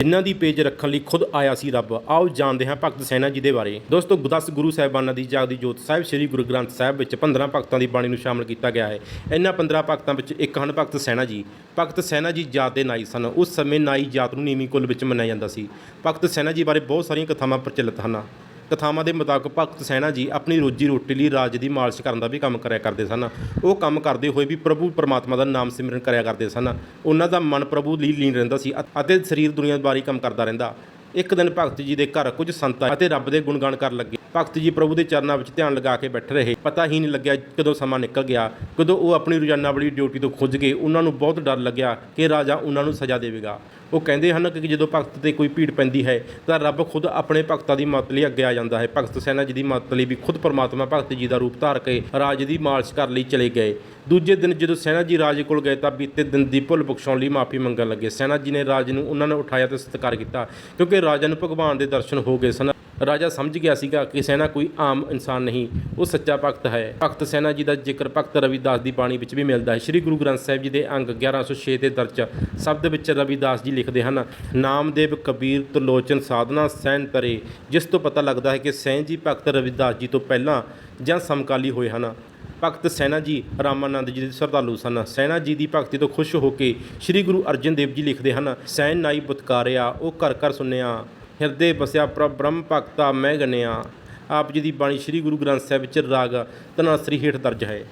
ਜਿਨ੍ਹਾਂ ਦੀ ਪੇਜ ਰੱਖਣ ਲਈ ਖੁਦ ਆਇਆ ਸੀ ਰੱਬ। ਆਓ ਜਾਣਦੇ ਹਾਂ ਭਗਤ ਸੈਨਾ ਜੀ ਦੇ ਬਾਰੇ। ਦੋਸਤੋ 10 ਗੁਰੂ ਸਾਹਿਬਾਨਾਂ ਦੀ ਜਾਗਦੀ ਜੋਤ ਸਾਹਿਬ, ਸ੍ਰੀ ਗੁਰੂ ਗ੍ਰੰਥ ਸਾਹਿਬ ਵਿੱਚ 15 ਭਗਤਾਂ ਦੀ ਬਾਣੀ ਨੂੰ ਸ਼ਾਮਲ ਕੀਤਾ ਗਿਆ ਹੈ। ਇਹਨਾਂ 15 ਭਗਤਾਂ ਵਿੱਚ ਇੱਕ ਹਨ ਭਗਤ ਸੈਨਾ ਜੀ। ਭਗਤ ਸੈਨਾ ਜੀ ਜਾਤ ਦੇ ਨਾਈ ਸਨ। ਉਸ ਸਮੇਂ ਨਾਈ ਜਾਤ ਨੂੰ ਨੀਵੀਂ ਕੁੱਲ ਵਿੱਚ ਮੰਨਿਆ ਜਾਂਦਾ ਸੀ। ਭਗਤ ਸੈਨਾ ਜੀ ਬਾਰੇ ਬਹੁਤ ਸਾਰੀਆਂ ਕਥਾਵਾਂ ਪ੍ਰਚਲਿਤ ਹਨ। ਕਥਾਵਾਂ ਦੇ ਮੁਤਾਬਕ ਭਗਤ ਸੈਨਾ ਜੀ ਆਪਣੀ ਰੋਜੀ ਰੋਟੀ ਲਈ ਰਾਜ ਦੀ ਮਾਲਿਸ਼ ਕਰਨ ਦਾ ਵੀ ਕੰਮ ਕਰਿਆ ਕਰਦੇ ਸਨ। ਉਹ ਕੰਮ ਕਰਦੇ ਹੋਏ ਵੀ ਪ੍ਰਭੂ ਪਰਮਾਤਮਾ ਦਾ ਨਾਮ ਸਿਮਰਨ ਕਰਿਆ ਕਰਦੇ ਸਨ। ਉਹਨਾਂ ਦਾ ਮਨ ਪ੍ਰਭੂ ਲਈ ਲੀਨ ਰਹਿੰਦਾ ਸੀ ਅਤੇ ਸਰੀਰ ਦੁਨੀਆਦਾਰੀ ਕੰਮ ਕਰਦਾ ਰਹਿੰਦਾ। ਇੱਕ ਦਿਨ ਭਗਤ ਜੀ ਦੇ ਘਰ ਕੁਝ ਸੰਤਾਂ ਅਤੇ ਰੱਬ ਦੇ ਗੁਣਗਾਨ ਕਰਨ ਲੱਗੇ। ਭਗਤ ਜੀ ਪ੍ਰਭੂ ਦੇ ਚਰਨਾਂ ਵਿੱਚ ਧਿਆਨ ਲਗਾ ਕੇ ਬੈਠੇ ਰਹੇ। ਪਤਾ ਹੀ ਨਹੀਂ ਲੱਗਿਆ ਕਦੋਂ ਸਮਾਂ ਨਿਕਲ ਗਿਆ, ਕਦੋਂ ਉਹ ਆਪਣੀ ਰੋਜ਼ਾਨਾ ਵਾਲੀ ਡਿਊਟੀ ਤੋਂ ਖੁੱਜ ਗਏ ਉਹਨਾਂ ਨੂੰ ਬਹੁਤ ਡਰ ਲੱਗਿਆ ਕਿ ਰਾਜਾ ਉਹਨਾਂ ਨੂੰ ਸਜ਼ਾ ਦੇਵੇਗਾ। ਉਹ ਕਹਿੰਦੇ ਹਨ ਕਿ ਜਦੋਂ ਭਗਤ ਤੇ ਕੋਈ ਭੀੜ ਪੈਂਦੀ ਹੈ, ਤਾਂ ਰੱਬ ਖੁਦ ਆਪਣੇ ਭਗਤਾਂ ਦੀ ਮਦਦ ਲਈ ਅੱਗੇ ਆ ਜਾਂਦਾ ਹੈ। ਭਗਤ ਸੈਨਾ ਜੀ ਦੀ ਮਦਦ ਲਈ ਵੀ ਖੁਦ ਪਰਮਾਤਮਾ ਭਗਤ ਜੀ ਦਾ ਰੂਪ ਧਾਰ ਕੇ ਰਾਜ ਦੀ ਮਾਲਿਸ਼ ਕਰਨ ਲਈ ਚਲੇ ਗਏ। ਦੂਜੇ ਦਿਨ ਜਦੋਂ ਸੈਨਾ ਜੀ ਰਾਜੇ ਕੋਲ ਗਏ ਤਾਂ ਬੀਤੇ ਦਿਨ ਦੀ ਭੁੱਲ ਬਖਸ਼ਾਉਣ ਲਈ ਮਾਫੀ ਮੰਗਣ ਲੱਗੇ। ਸੈਨਾ ਜੀ ਨੇ ਰਾਜ ਨੂੰ ਉਹਨਾਂ ਨੇ ਉਠਾਇਆ ਤੇ ਸਤਿਕਾਰ ਕੀਤਾ ਕਿਉਂਕਿ ਰਾਜਾ ਨੂੰ ਭਗਵਾਨ ਦੇ ਦਰਸ਼ਨ ਹੋ ਗਏ ਸਨ। ਰਾਜਾ ਸਮਝ ਗਿਆ ਸੀਗਾ ਕਿ ਸੈਨਾ ਕੋਈ ਆਮ ਇਨਸਾਨ ਨਹੀਂ, ਉਹ ਸੱਚਾ ਭਗਤ ਹੈ। ਭਗਤ ਸੈਨਾ ਜੀ ਦਾ ਜ਼ਿਕਰ ਭਗਤ ਰਵਿਦਾਸ ਦੀ ਬਾਣੀ ਵਿੱਚ ਵੀ ਮਿਲਦਾ ਹੈ। ਸ੍ਰੀ ਗੁਰੂ ਗ੍ਰੰਥ ਸਾਹਿਬ ਜੀ ਦੇ ਅੰਗ 1106 ਦੇ ਦਰਜ ਸ਼ਬਦ ਵਿੱਚ ਰਵਿਦਾਸ ਜੀ ਲਿਖਦੇ ਹਨ, ਨਾਮਦੇਵ ਕਬੀਰ ਤਲੋਚਨ ਸਾਧਨਾ ਸੈਨ ਤਰੇ ਜਿਸ ਤੋਂ ਪਤਾ ਲੱਗਦਾ ਹੈ ਕਿ ਸੈਨ ਜੀ ਭਗਤ ਰਵਿਦਾਸ ਜੀ ਤੋਂ ਪਹਿਲਾਂ ਜਾਂ ਸਮਕਾਲੀ ਹੋਏ ਹਨ। ਭਗਤ ਸੈਨਾ ਜੀ ਰਾਮਾਨੰਦ ਜੀ ਦੇ ਸ਼ਰਧਾਲੂ ਸਨ। ਸੈਨਾ ਜੀ ਦੀ ਭਗਤੀ ਤੋਂ ਖੁਸ਼ ਹੋ ਕੇ ਸ੍ਰੀ ਗੁਰੂ ਅਰਜਨ ਦੇਵ ਜੀ ਲਿਖਦੇ ਹਨ, ਸੈਨ ਨਾਈ ਬੁਤਕਾਰਿਆ, ਉਹ ਘਰ ਘਰ ਸੁਨਿਆ ਹਿਰਦੇ ਬਸਿਆ, ਪ੍ਰਭ ਬ੍ਰਹਮ ਭਗਤਾ ਮੈਂ ਗਨਿਆ ਆਪ ਜੀ ਦੀ ਬਾਣੀ ਸ੍ਰੀ ਗੁਰੂ ਗ੍ਰੰਥ ਸਾਹਿਬ ਵਿੱਚ ਰਾਗ ਧਨਾਸਰੀ ਹੇਠ ਦਰਜ ਹੈ।